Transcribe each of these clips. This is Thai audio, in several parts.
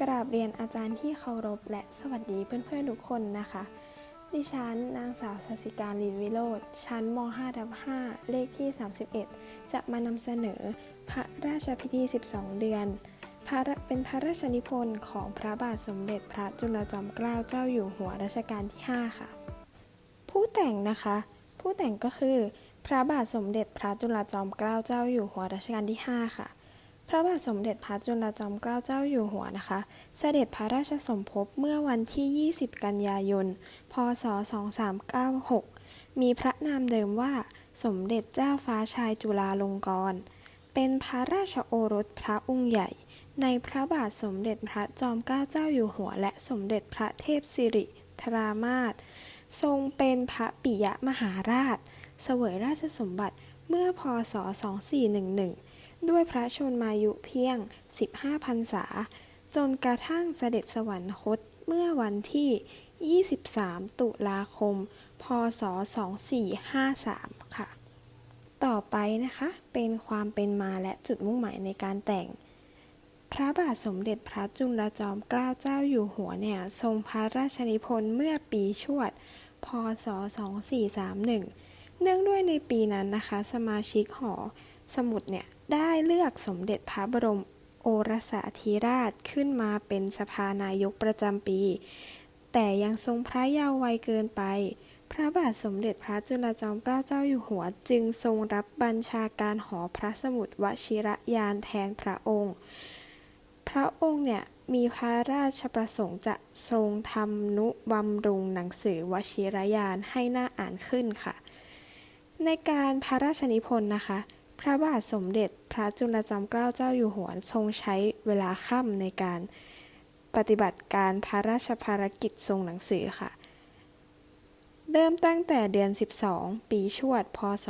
กราบเรียนอาจารย์ที่เคารพและสวัสดีเพื่อนๆทุกคนนะคะ ดิฉันนางสาวสสิการลินวิโรธชั้นม5ทับ5เลขที่ 31 จะมานำเสนอพระราชพิธี 12 เดือนเป็นพระราชนิพนธ์ของพระบาทสมเด็จพระจุลจอมเกล้าเจ้าอยู่หัวรัชกาลที่ 5 ค่ะ ผู้แต่งนะคะ ผู้แต่งก็คือ พระบาทสมเด็จพระจุลจอมเกล้าเจ้าอยู่หัวรัชกาลที่ 5 ค่ะ พระบาทสมเด็จพระจุลจอมเกล้าเจ้าอยู่หัวนะคะ เสด็จพระราชสมภพเมื่อวันที่ 20 กันยายน พศ 2396 มีพระนามเดิมว่าสมเด็จเจ้าฟ้าชายจุฬาลงกรณ์ เป็นพระราชโอรสพระองค์ใหญ่ ในพระบาทสมเด็จพระจอมเกล้าเจ้าอยู่หัว และสมเด็จพระเทพสิริธรามาศทรงเป็นพระปิยมหาราช เสวยราชสมบัติเมื่อพศ 2411 ด้วยพระชนมายุเพียง 15พรรษา จนกระทั่งเสด็จสวรรคตเมื่อวันที่ 23 ตุลาคม พศ 2453 ค่ะ ต่อไปนะคะ เป็นความเป็นมาและจุดมุ่งหมายในการแต่ง พระบาทสมเด็จพระจุลจอมเกล้าเจ้าอยู่หัวเนี่ย ทรงพระราชนิพนธ์เมื่อปีชวด พศ 2431 เนื่องด้วยในปีนั้นนะคะ สมาชิกหอ สมุดเนี่ยได้เลือกสมเด็จพระบรมโอรสาธิราชขึ้นมาเป็นสภานายกประจำปี แต่ยังทรงพระเยาว์วัยเกินไป พระบาทสมเด็จพระจุลจอมเกล้าเจ้าอยู่หัวจึงทรงรับบัญชาการหอพระสมุดวชิรยานแทนพระองค์ พระองค์เนี่ยมีพระราชประสงค์จะทรงทำนุบำรุงหนังสือวชิรยานให้น่าอ่านขึ้นค่ะ ในการพระราชนิพนธ์นะคะ พระบาทสมเด็จพระจุลจอมเกล้าเจ้าอยู่หัวทรงใช้เวลาค่ำในการปฏิบัติการพระราชภารกิจทรงหนังสือค่ะ เริ่มตั้งแต่เดือน 12 ปีชวด พศ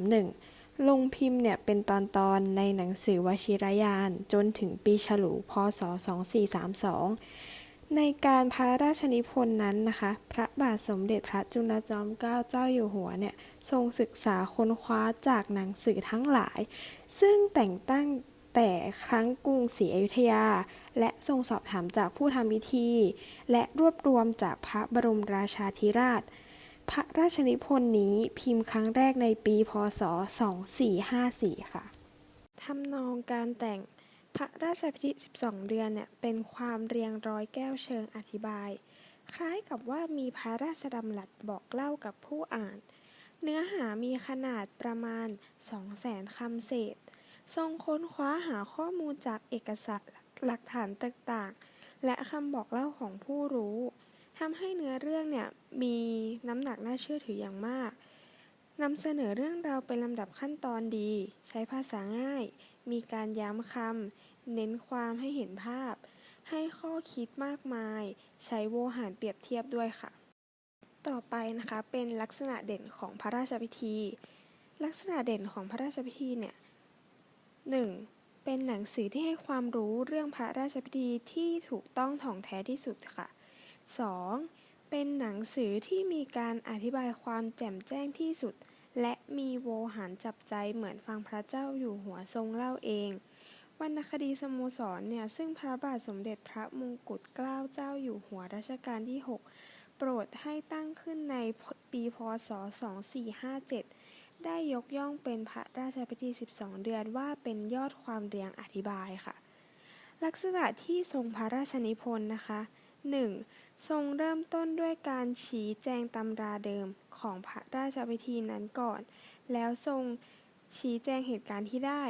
2431 ลงพิมพ์เนี่ยเป็นตอนๆในหนังสือวชิรยานจนถึงปีฉลู พศ 2432 ในการพระราชนิพนธ์นั้นนะคะ พระบาทสมเด็จพระจุลจอมเกล้าเจ้าอยู่หัวเนี่ยทรงศึกษาค้นคว้าจากหนังสือทั้งหลาย ซึ่งแต่งตั้งแต่ครั้งกรุงศรีอยุธยา และทรงสอบถามจากผู้ทำพิธี และรวบรวมจากพระบรมราชาธิราช พระราชนิพนธ์นี้พิมพ์ครั้งแรกในปีพศ 2454 ค่ะทำนองการแต่ง พระราชพิธี 12 เดือนเนี่ยเป็นความเรียงร้อยแก้วเชิงอธิบาย คล้ายกับว่ามีพระราชดำรัสบอกเล่ากับผู้อ่าน เนื้อหามีขนาดประมาณ 200,000คำเศษ ทรงค้นคว้าหาข้อมูลจากเอกสารหลักฐานต่างๆ และคำบอกเล่าของผู้รู้ทำให้เนื้อเรื่องเนี่ยมีน้ำหนักน่าเชื่อถืออย่างมากนำเสนอเรื่องราวเป็นลำดับขั้นตอนดี ใช้ภาษาง่าย มีการย้ำคำ เน้นความให้เห็นภาพ ให้ข้อคิดมากมาย ใช้โวหารเปรียบเทียบด้วยค่ะ ต่อไปนะคะเป็นลักษณะเด่นของพระราชพิธี ลักษณะเด่นของพระราชพิธีเนี่ย 1. เป็นหนังสือที่ให้ความรู้เรื่องพระราชพิธีที่ถูกต้องถ่องแท้ที่สุดค่ะ 2. เป็นหนังสือที่มีการอธิบายความแจ่มแจ้งที่สุด และมีโวหารจับใจเหมือนฟังพระเจ้าอยู่หัวทรงเล่าเองวรรณคดีสโมสรเนี่ย ซึ่งพระบาทสมเด็จพระมงกุฎเกล้าเจ้าอยู่หัวรัชกาลที่ 6 โปรดให้ตั้งขึ้นในปีพศ 2457 ได้ยกย่องเป็นพระราชพิธี 12 เดือนว่าเป็นยอดความเรียงอธิบายค่ะ ลักษณะที่ทรงพระราชนิพนธ์นะคะ 1. ทรงเริ่มต้นด้วยการชี้แจงตำราเดิม ของพระราชพิธีนั้นก่อน แล้วทรงชี้แจงเหตุการณ์ที่ได้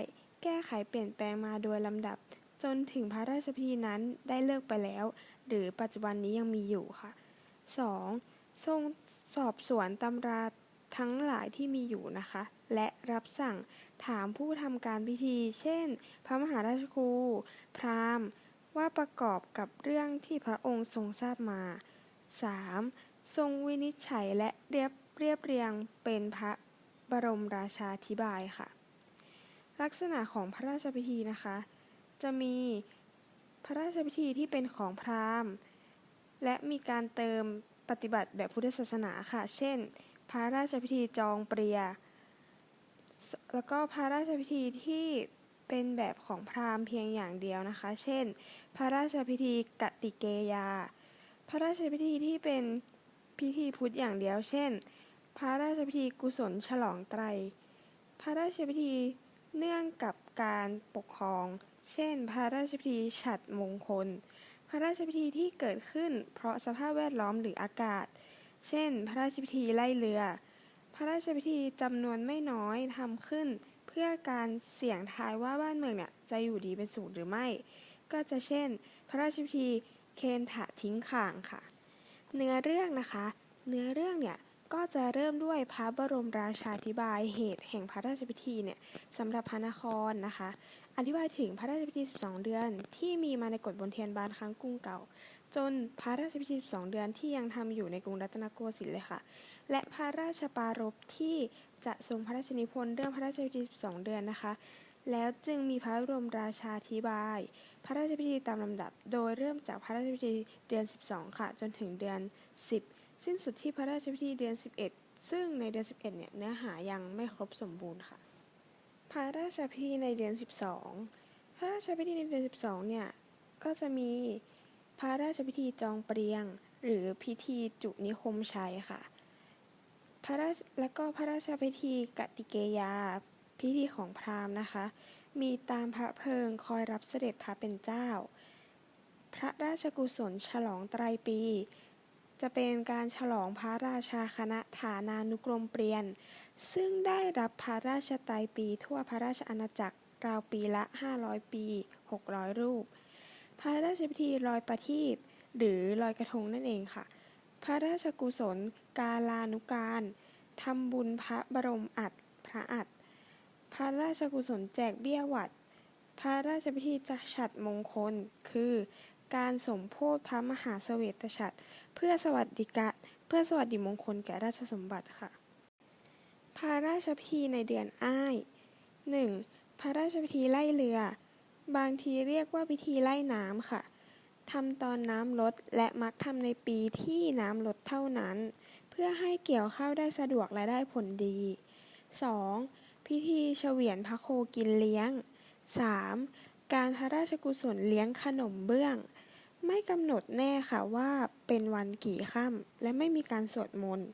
แก้ไขเปลี่ยนแปลงมาโดยลำดับ จนถึงพระราชพิธีนั้นได้เลิกไปแล้ว หรือปัจจุบันนี้ยังมีอยู่ค่ะ 2. ทรงสอบสวนตำราทั้งหลายที่มีอยู่นะคะ และรับสั่งถามผู้ทำการพิธี เช่น พระมหาราชครู พราหมณ์ ว่าประกอบกับเรื่องที่พระองค์ทรงทราบมา 3. ทรงวินิจฉัยและเรียบเรียบเรียงเป็นพระบรมราชาธิบายค่ะ ลักษณะของพระราชพิธีนะคะ จะมีพระราชพิธีที่เป็นของพราหมณ์ และมีการเติมปฏิบัติแบบพุทธศาสนาค่ะ เช่น พระราชพิธีจองเปรีย แล้วก็พระราชพิธีที่เป็นแบบของพราหมณ์เพียงอย่างเดียวนะคะ เช่น พระราชพิธีกติเกยา พระราชพิธีที่เป็น พิธีพุทธอย่างเดียว เช่น พระราชพิธีกุศลฉลองไตร พระราชพิธีเนื่องกับการปกครอง เช่น พระราชพิธีฉัตรมงคล พระราชพิธีที่เกิดขึ้น เพราะสภาพแวดล้อมหรืออากาศ เช่น พระราชพิธีไล่เรือ พระราชพิธีจำนวนไม่น้อยทำขึ้น เพื่อการเสี่ยงทายว่าบ้านเมืองเนี่ยจะอยู่ดีเป็นสุขหรือไม่ ก็จะเช่น พระราชพิธีเคนถะทิ้งข่างค่ะ เนื้อเรื่องนะคะ เนื้อเรื่องเนี่ยก็จะเริ่มด้วยพระบรมราชาธิบายเหตุแห่งพระราชพิธีเนี่ยสำหรับพระนครนะคะ อธิบายถึงพระราชพิธี 12 เดือน ที่มีมาในกฎบนเทียนบานครั้งกรุงเก่า จนพระราชพิธี 12 เดือนที่ยังทำอยู่ในกรุงรัตนโกสินทร์เลยค่ะ และพระราชปารภที่จะทรงพระราชนิพนธ์เรื่องพระราชพิธี 12 เดือนนะคะ แล้วจึงมีพระบรมราชาธิบาย พระราชพิธีตามลำดับ โดยเริ่มจากพระราชพิธีเดือน 12 ค่ะ จนถึงเดือน 10 สิ้นสุดที่พระราชพิธีเดือน 11 ซึ่งในเดือน 11 เนี่ยเนื้อหายังไม่ครบสมบูรณ์ค่ะ พระราชพิธีในเดือน 12 พระราชพิธีในเดือน 12 เนี่ยก็จะมีพระราชพิธีจองเปรียง หรือพิธีจุนิคมชัยค่ะพระราชและก็พระราชพิธีกติเกยาพิธีของพราหมณ์นะคะ มีตามพระเพลิงคอยรับเสด็จพระเป็นเจ้า พระราชกุศลฉลองไตรปี จะเป็นการฉลองพระราชาคณะฐานานุกรมเปลี่ยน ซึ่งได้รับพระราชไตรปีทั่วพระราชอาณาจักรราวปีละ 500 ปี 600 รูป พระราชพิธีลอยประทีปหรือลอยกระทงนั่นเองค่ะ พระราชกุศล กาลานุการทำบุญพระบรมอัฐพระอัฐ พระราชกุศลแจกเบี้ยหวัด พระราชพิธีจักฉัตรมงคล คือ การสมโพธิพระมหาเสวตฉัตรเพื่อสวัสดิกะเพื่อสวัสดิมงคลแก่ราชสมบัติค่ะ พระราชพิธีในเดือนอ้าย 1. พระราชพิธีไล่เรือ บางทีเรียกว่าพิธีไล่น้ำค่ะทำตอนน้ำลดและมักทำในปีที่น้ำลดเท่านั้น เพื่อให้เกี่ยวข้าวได้สะดวกและได้ผลดี 2. พิธีเฉวียนพระโคกินเลี้ยง 3. การพระราชกุศลเลี้ยงขนมเบื้อง ไม่กำหนดแน่ค่ะว่าเป็นวันกี่ค่ำและไม่มีการสวดมนต์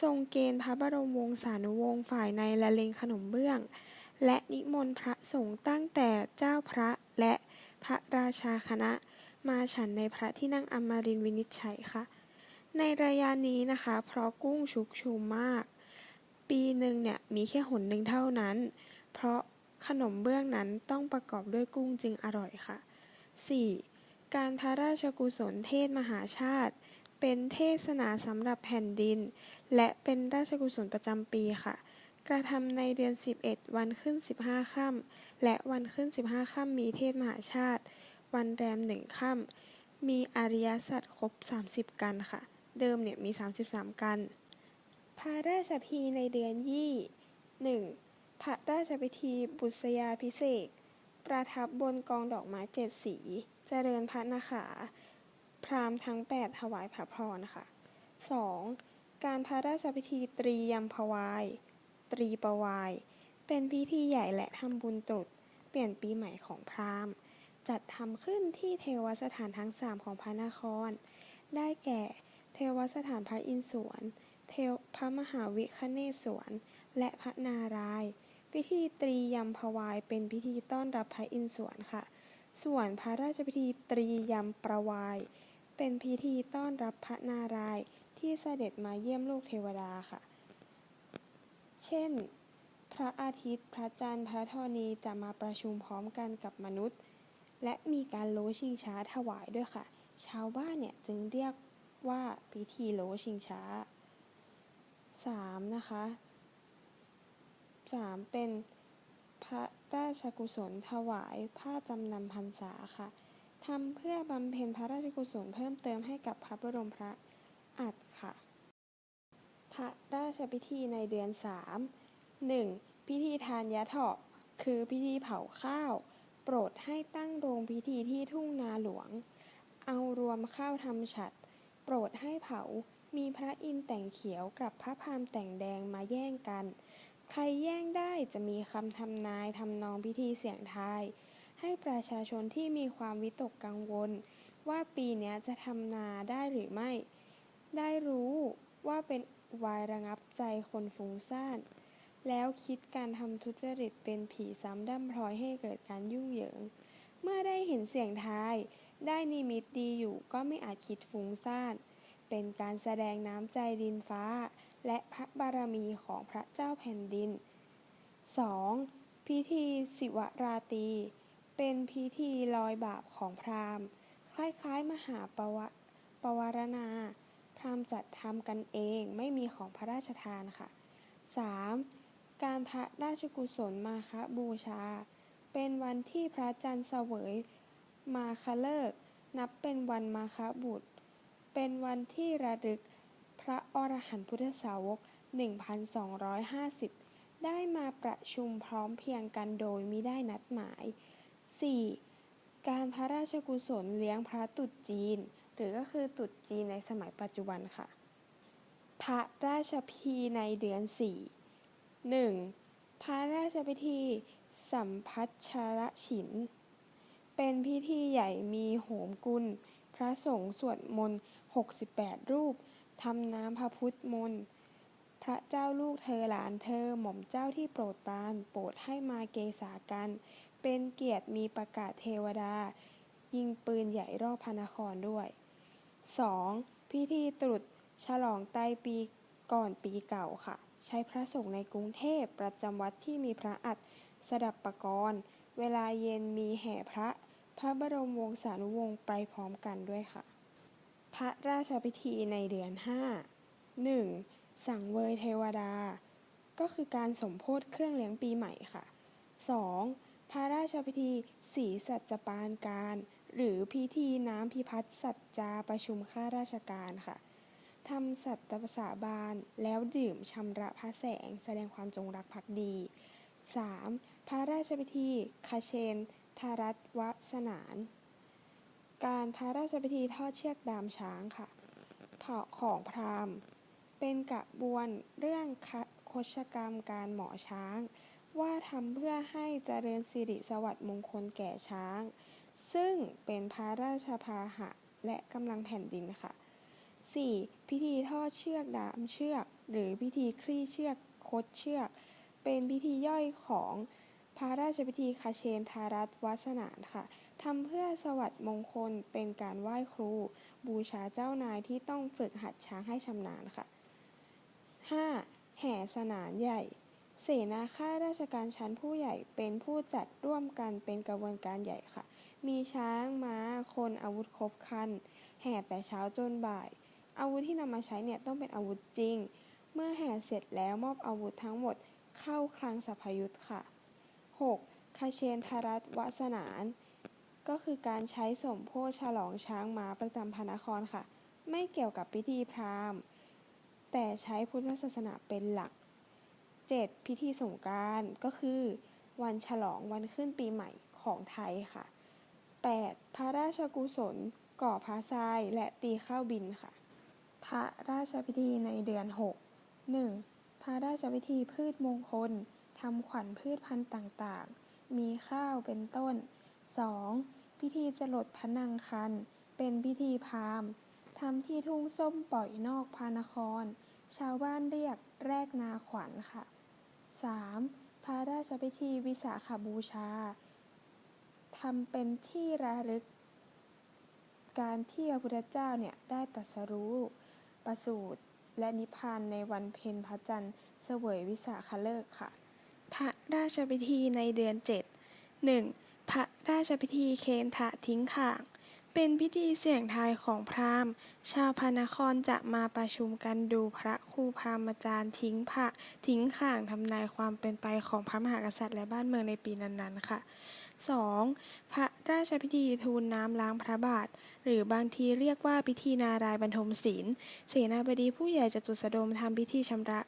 ทรงเกณฑ์พระบรมวงศานุวงศ์ฝ่ายในละเลงขนมเบื้อง และนิมนต์พระสงฆ์ตั้งแต่เจ้าพระและพระราชาคณะ มาฉันในพระที่นั่งอมรินวินิจฉัยค่ะ ในระยะนี้นะคะ เพราะกุ้งชุกชุมมาก ปีหนึ่งเนี่ยมีแค่หนหนึ่งเท่านั้น เพราะขนมเบื้องนั้นต้องประกอบด้วยกุ้งจึงอร่อยค่ะ 4. การพระราชกุศลเทศมหาชาติ เป็นเทศนาสำหรับแผ่นดิน และเป็นราชกุศลประจำปีค่ะ กระทำในเดือน 11 วันขึ้น 15ค่ำและวันขึ้น 15ค่ำมีเทศมหาชาติ วันแรมหนึ่งค่ำมีอริยสัจครบ 30 กันค่ะ เดิมเนี่ยมี 33 กัน พระราชพีในเดือนยี่ 1. พระราชพิธีบุษยาพิเศษ ประทับบนกองดอกไม้เจ็ดสี เจริญพระนาขา พราหมทั้ง8ถวายพระพรค่ะ 2. การพระราชพิธีตรียมพวาย ตรีประวาย เป็นพิธีใหญ่และทำบุญตรุษ เปลี่ยนปีใหม่ของพราหมณ์ จัดทำขึ้นที่เทวสถานทั้ง3ของพระนคร ได้แก่เทวสถานพระอินทร์สวน เทวพระมหาวิคเนศสวนและพระนารายณ์พิธีตรียมพวายเป็นพิธีต้อนรับพระอินทร์สวนค่ะ ส่วนพระราชพิธีตรียมประวาย เป็นพิธีต้อนรับพระนารายณ์ที่เสด็จมาเยี่ยมลูกเทวดาค่ะ เช่น พระอาทิตย์ พระจันทร์ พระธรณีจะมาประชุมพร้อมกันกับมนุษย์ และมีการโลชิงช้าถวายด้วยค่ะ ชาวบ้านเนี่ยจึงเรียกว่าพิธีโลชิงช้า 3. นะคะ 3. เป็นพระราชกุศลถวายผ้าจำนำพรรษาค่ะทำเพื่อบำเพ็ญพระราชกุศลเพิ่มเติมให้กับพระบรมพระอัฏฐค่ะ พระราชพิธีในเดือน 3 1. พิธีทานยะเถาะคือพิธีเผาข้าว โปรดให้ตั้งโรงพิธีที่ทุ่งนาหลวง เอารวมข้าวทำฉัตรโปรดให้เผา มีพระอินทร์แต่งเขียวกับพระพามแต่งแดงมาแย่งกัน ใครแย่งได้จะมีคำทำนายทำนองพิธีเสียงทาย ให้ประชาชนที่มีความวิตกกังวล ว่าปีนี้จะทำนาได้หรือไม่ ได้รู้ว่าเป็นอุบายระงับใจคนฟุ้งซ่านแล้วคิดการทำทุจริตเป็นผีซ้ำดำพลอยให้เกิดการยุ่งเหยิง เมื่อได้เห็นเสียงทาย ได้นิมิตดีอยู่ก็ไม่อาจคิดฟุ้งซ่าน เป็นการแสดงน้ำใจดินฟ้า และพระบารมีของพระเจ้าแผ่นดิน 2. พิธีศิวราตี เป็นพิธีลอยบาปของพราหมณ์ คล้ายๆ มหาปวะปวารณา พราหมณ์จัดทำกันเองไม่มีของพระราชทานค่ะ 3. การพระราชกุศลมาคบูชา เป็นวันที่พระจันทร์เสวยมาคฤกษ์นับเป็นวันมาคบุตร เป็นวันที่ระลึกพระอรหันตพุทธสาวก 1,250 ได้มาประชุมพร้อมเพียงกันโดยมิได้นัดหมาย 4. การพระราชกุศลเลี้ยงพระตรุษจีน หรือก็คือตรุษจีนในสมัยปัจจุบันค่ะ พระราชพีในเดือน 4 1. พระราชพิธีสัมพัชชรฉิน เป็นพิธีใหญ่มีโหมกุล พระสงฆ์สวดมนต์ 68 รูปทำน้ำพระพุทธมนต์พระเจ้าลูกเธอหลานเธอหม่อมเจ้าที่โปรดปราน โปรดให้มาเกษากัน เป็นเกียรติมีประกาศเทวดา ยิงปืนใหญ่รอบพระนครด้วย 2. พิธีตรุษฉลองไตรปีก่อนปีเก่าค่ะ ใช้พระสงฆ์ในกรุงเทพประจำวัดที่มีพระอัฏสดับประกรณ์เวลาเย็นมีแห่พระ พระบรมวงศานุวงศ์ไปพร้อมกันด้วยค่ะ พระราชพิธีในเดือน 5 1. สังเวยเทวดา ก็คือการสมโพธเครื่องเลี้ยงปีใหม่ค่ะ 2. พระราชพิธีสีสัจจปานการ หรือพิธีน้ำพิพัฒน์สัจจาประชุมข้าราชการค่ะทำสัตตสาบานแล้วดื่มชำระพระแสงแสดงความจงรักภักดี 3. พระราชพิธีคาเชนทารัตวสนาน การพระราชพิธีทอดเชือกดามช้างค่ะเผ่าของพราหมณ์ เป็นกระบวนเรื่องคชกรรมการหมอช้าง ว่าทำเพื่อให้เจริญสิริสวัสดิ์มงคลแก่ช้าง ซึ่งเป็นพระราชพาหะและกำลังแผ่นดินค่ะ 4. พิธีทอดเชือกดามเชือก หรือพิธีคลี่เชือกคดเชือก เป็นพิธีย่อยของ พระราชพิธีคาเชนทารัตวัสนานค่ะทำเพื่อสวัสดิมงคลเป็นการไหว้ครู บูชาเจ้านายที่ต้องฝึกหัดช้างให้ชำนาญค่ะ 5. แห่สนานใหญ่ เสนาข้าราชการชั้นผู้ใหญ่เป็นผู้จัดร่วมกันเป็นกระบวนการใหญ่ค่ะ มีช้างม้า คนอาวุธครบคัน แห่แต่เช้าจนบ่าย อาวุธที่นำมาใช้เนี่ยต้องเป็นอาวุธจริง เมื่อแห่เสร็จแล้วมอบอาวุธทั้งหมดเข้าคลังสัพยุทธ์ค่ะ 6. คาเชนทรัตวสนาน ก็คือการใช้สมโพธิฉลองช้างม้าประจำพระนครค่ะ ไม่เกี่ยวกับพิธีพราหมณ์ แต่ใช้พุทธศาสนาเป็นหลัก 7. พิธีสงกรานต์ก็คือ วันฉลองวันขึ้นปีใหม่ของไทยค่ะ 8. พระราชกุศล ก่อพระทรายและตีข้าวบินค่ะ พระราชพิธีในเดือน 6 1. พระราชพิธีพืชมงคล ทำขวัญพืชพันธุ์ต่างๆ มีข้าวเป็นต้น 2. พิธีจรดพระนางคัน เป็นพิธีพราหมณ์ทำที่ทุ่งส้มปล่อยนอกพระนคร ชาวบ้านเรียกแรกนาขวัญค่ะ 3. พระราชพิธีวิสาขบูชาทำเป็นที่ระลึก การที่พระพุทธเจ้าเนี่ยได้ตรัสรู้ประสูติและนิพพานในวันเพ็ญพระจันทร์เสวยวิสาขฤกษ์ค่ะ พระราชพิธีในเดือน7 1. พระราชพิธีเคนทะทิ้งข่าง เป็นพิธีเสี่ยงทายของพราหมณ์ ชาวพระนครจะมาประชุมกันดูพระครูพราหมณ์อาจารย์ทิ้งพระทิ้งข่างทำนายความเป็นไปของพระมหากษัตริย์และบ้านเมืองในปีนั้นๆ ค่ะ 2. พระราชพิธีทูลน้ำล้างพระบาท หรือบางทีเรียกว่าพิธีนารายบรรทมศีล เสนาบดีผู้ใหญ่จตุสดมทำพิธีชำระ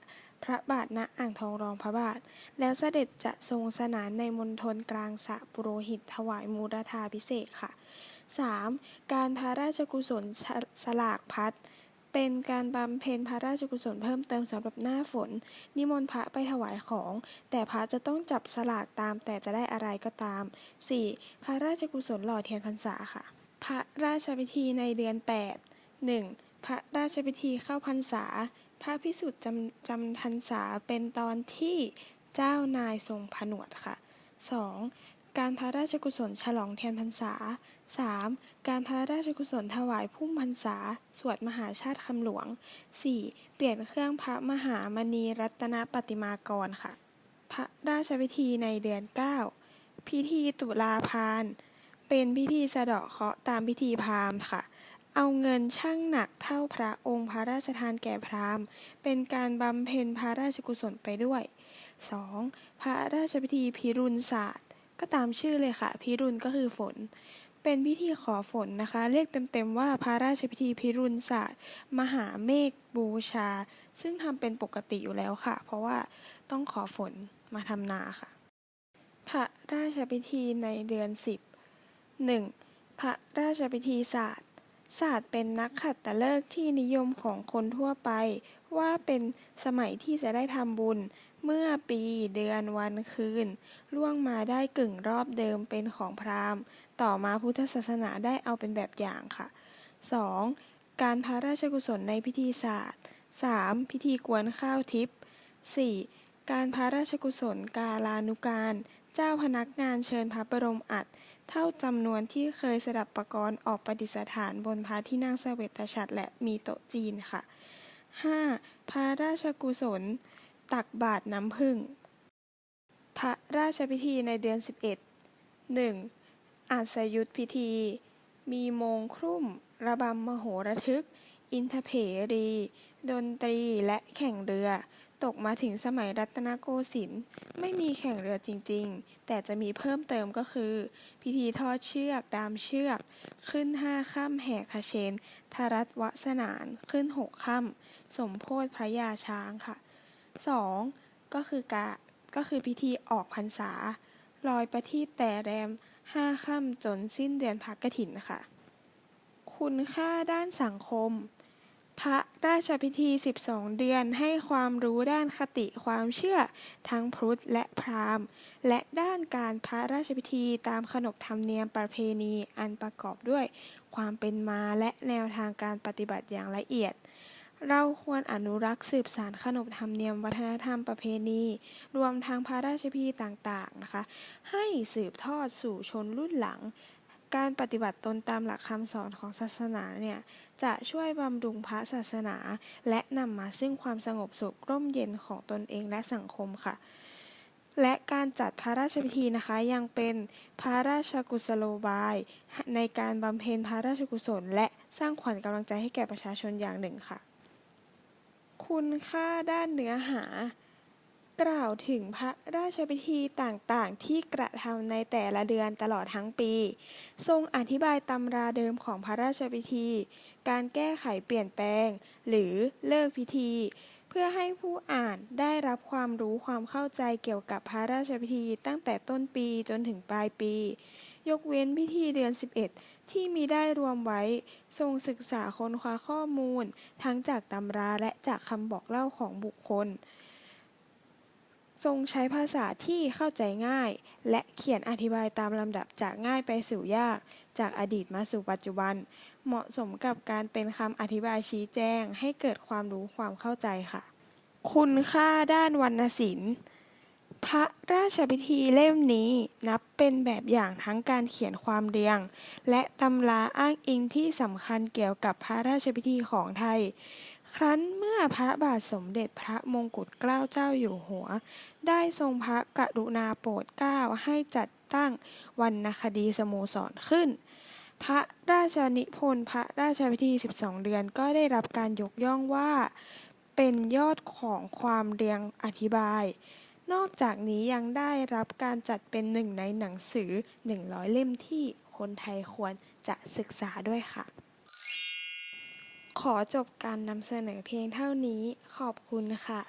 พระบาทณอ่างทองรองพระบาท แล้วเสด็จจะทรงสนานในมณฑลกลางสระปุโรหิตถวายมูรธาพิเศษค่ะ 3. การพระราชกุศลสลากพัดเป็นการบำเพ็ญพระราชกุศลเพิ่มเติมสำหรับหน้าฝน นิมนต์พระไปถวายของ แต่พระจะต้องจับสลากตามแต่จะได้อะไรก็ตาม 4. พระราชกุศลหล่อเทียนพรรษาค่ะ พระราชพิธีในเดือน 8 1. พระราชพิธีเข้าพรรษา พระพิสุทธิ์จำจำพรรษาเป็นตอนที่เจ้านายทรงผนวดค่ะ 2. การพระราชกุศลฉลองเทียนพรรษา 3. การพระราชกุศลถวายพุ่มพรรษา สวดมหาชาติคำหลวง 4. เปลี่ยนเครื่องพระมหามณีรัตนปฏิมากรค่ะ พระราชพิธีในเดือน 9 พิธีตุลาภารเป็นพิธีสะเดาะเคราะห์ตามพิธีพราหมณ์ค่ะ เอาเงินช่างหนักเท่าพระองค์พระราชทานแก่พราหมณ์ เป็นการบำเพ็ญพระราชกุศลไปด้วย 2. พระราชพิธีพิรุณศาสตร์ ก็ตามชื่อเลยค่ะ พิรุณก็คือฝน เป็นพิธีขอฝนนะคะ เรียกเต็มๆว่าพระราชพิธีพิรุณศาสตร์ มหาเมฆบูชา ซึ่งทำเป็นปกติอยู่แล้วค่ะ เพราะว่าต้องขอฝนมาทำนาค่ะ พระราชพิธีในเดือน 10 1. พระราชพิธีศาสตร์ ศาสตร์เป็นนักขัตฤกษ์ที่นิยมของคนทั่วไป ว่าเป็นสมัยที่จะได้ทำบุญ เมื่อปีเดือนวันคืน ล่วงมาได้กึ่งรอบเดิมเป็นของพราหมณ์ ต่อมาพุทธศาสนาได้เอาเป็นแบบอย่างค่ะ 2. การพระราชกุศลในพิธีศาสตร์ 3. พิธีกวนข้าวทิพย์ 4. การพระราชกุศลกาลานุการ เจ้าพนักงานเชิญพระบรมอัฐ เท่าจำนวนที่เคยสดับประกรณ์ออกประดิษฐานบนพระที่นั่งเสวตฉัตรและมีโต๊ะจีนค่ะ 5. พระราชกุศล ตักบาตรน้ำผึ้งพระราชพิธีในเดือน 11 1. อาสยุทธพิธี มีมงครุ่ม ระบำมโหระทึก อินทเพรี ดนตรีและแข่งเรือ ตกมาถึงสมัยรัตนโกสินทร์ไม่มีแข่งเรือจริงๆ แต่จะมีเพิ่มเติมก็คือ พิธีทอดเชือก ดามเชือก ขึ้นห้าค่ำแห่ขเชนทรัตวสนาน ขึ้นหกค่ำสมโพธิพระยาช้างค่ะสองก็คือกะก็คือพิธีออกพรรษา ลอยประทีปแต่แรมห้าค่ำจนสิ้นเดือนพักกฐินค่ะ คุณค่าด้านสังคม พระราชพิธี 12 เดือนให้ความรู้ด้านคติความเชื่อ ทั้งพุทธและพราหมณ์ และด้านการพระราชพิธีตามขนบธรรมเนียมประเพณีอันประกอบด้วยความเป็นมาและแนวทางการปฏิบัติอย่างละเอียด เราควรอนุรักษ์สืบสานขนบธรรมเนียมวัฒนธรรมประเพณี รวมทั้งพระราชพิธีต่างๆนะคะ ให้สืบทอดสู่ชนรุ่นหลัง การปฏิบัติตนตามหลักคำสอนของศาสนาเนี่ย จะช่วยบำรุงพระศาสนา และนำมาซึ่งความสงบสุขร่มเย็นของตนเองและสังคมค่ะ และการจัดพระราชพิธีนะคะยังเป็นพระราชกุศโลบาย ในการบำเพ็ญพระราชกุศล และสร้างขวัญกำลังใจให้แก่ประชาชนอย่างหนึ่งค่ะ คุณค่าด้านเนื้อหา กล่าวถึงพระราชพิธีต่างๆ ที่กระทำในแต่ละเดือนตลอดทั้งปี ทรงอธิบายตำราเดิมของพระราชพิธี การแก้ไขเปลี่ยนแปลง หรือเลิกพิธี เพื่อให้ผู้อ่านได้รับความรู้ความเข้าใจเกี่ยวกับพระราชพิธีตั้งแต่ต้นปีจนถึงปลายปี ยกเว้นพิธีเดือน 11 ที่มีได้รวมไว้ ทรงศึกษาค้นคว้าข้อมูล ทั้งจากตำราและจากคำบอกเล่าของบุคคล ทรงใช้ภาษาที่เข้าใจง่าย และเขียนอธิบายตามลำดับจากง่ายไปสู่ยาก จากอดีตมาสู่ปัจจุบัน เหมาะสมกับการเป็นคำอธิบายชี้แจง ให้เกิดความรู้ความเข้าใจค่ะ คุณค่าด้านวรรณศิลป์ พระราชพิธีเล่มนี้นับเป็นแบบอย่างทั้งการเขียนความเรียง และตำราอ้างอิงที่สำคัญเกี่ยวกับพระราชพิธีของไทย ครั้นเมื่อพระบาทสมเด็จพระมงกุฎเกล้าเจ้าอยู่หัว ได้ทรงพระกรุณาโปรดเกล้าให้จัดตั้งวรรณคดีสโมสรขึ้น พระราชนิพนธ์พระราชพิธี 12 เดือนก็ได้รับการยกย่องว่า เป็นยอดของความเรียงอธิบาย นอกจากนี้ยังได้รับการจัดเป็นหนึ่งในหนังสือ 100 เล่มที่คนไทยควรจะศึกษาด้วยค่ะ ขอจบการนำเสนอเพียงเท่านี้ขอบคุณค่ะ